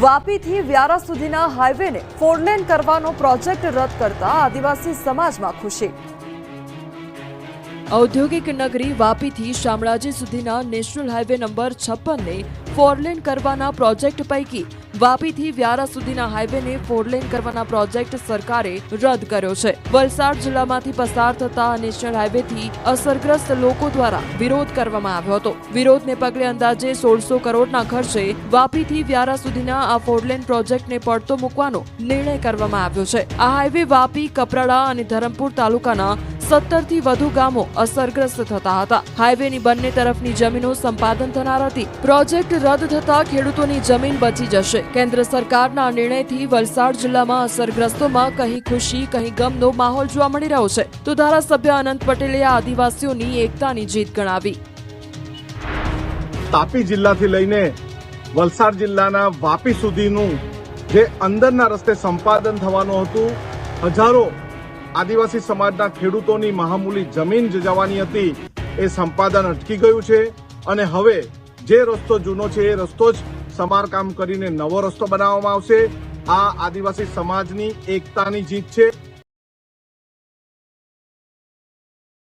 વાપીથી વ્યારા સુધીના હાઈવેને ફોરલેન કરવાનો પ્રોજેક્ટ રદ કરતા આદિવાસી સમાજમાં ખુશી. ઔદ્યોગિક નગરી વાપીથી શામળાજી સુધીના નેશનલ હાઈવે નંબર છપ્પનને ફોરલેન કરવાના પ્રોજેક્ટ પૈકી વાપીથી વ્યારા સુધીના હાઈવેને ફોરલેન કરવાના પ્રોજેક્ટ સરકારે રદ કર્યો છે. વલસાડ જિલ્લામાંથી પસાર થતા નેશનલ હાઈવેથી અસરગ્રસ્ત લોકો દ્વારા વિરોધ કરવામાં આવ્યો હતો. વિરોધને પગલે અંદાજે સોળસો કરોડના ખર્ચે વાપીથી વ્યારા સુધીના આ ફોરલેન પ્રોજેક્ટને પડતો મૂકવાનો નિર્ણય કરવામાં આવ્યો છે. આ હાઈવે વાપી, કપરાડા અને ધરમપુર તાલુકાના સત્તરથી વધુ ગામો અસરગ્રસ્ત થતા હતા. હાઈવેની બંને તરફની જમીનો સંપાદન થનાર હતી. પ્રોજેક્ટ રદ થતા ખેડૂતોની જમીન બચી જશે. કેન્દ્ર સરકારના નિર્ણયથી વલસાડ જિલ્લામાં અસરગ્રસ્તોમાં કહી ખુશી કહી ગમનો માહોલ જોવા મળી રહ્યો છે. તો ધારાસભ્ય અનંત પટેલે આ આદિવાસીઓની એકતાની જીત ગણાવી. તાપી જિલ્લાથી લઈને વલસાડ જિલ્લાના વાપી સુધીનું જે અંદરના રસ્તે સંપાદન થવાનું હતું, હજારો આદિવાસી સમાજના ખેડૂતોની મહામૂલી જમીન જવાની હતી. એ સંપાદન અટકી ગયું છે અને હવે જે રસ્તો જૂનો છે એ રસ્તો જ સમારકામ કરીને નવો રસ્તો બનાવવામાં આવશે. આ આદિવાસી સમાજની એકતાની જીત છે.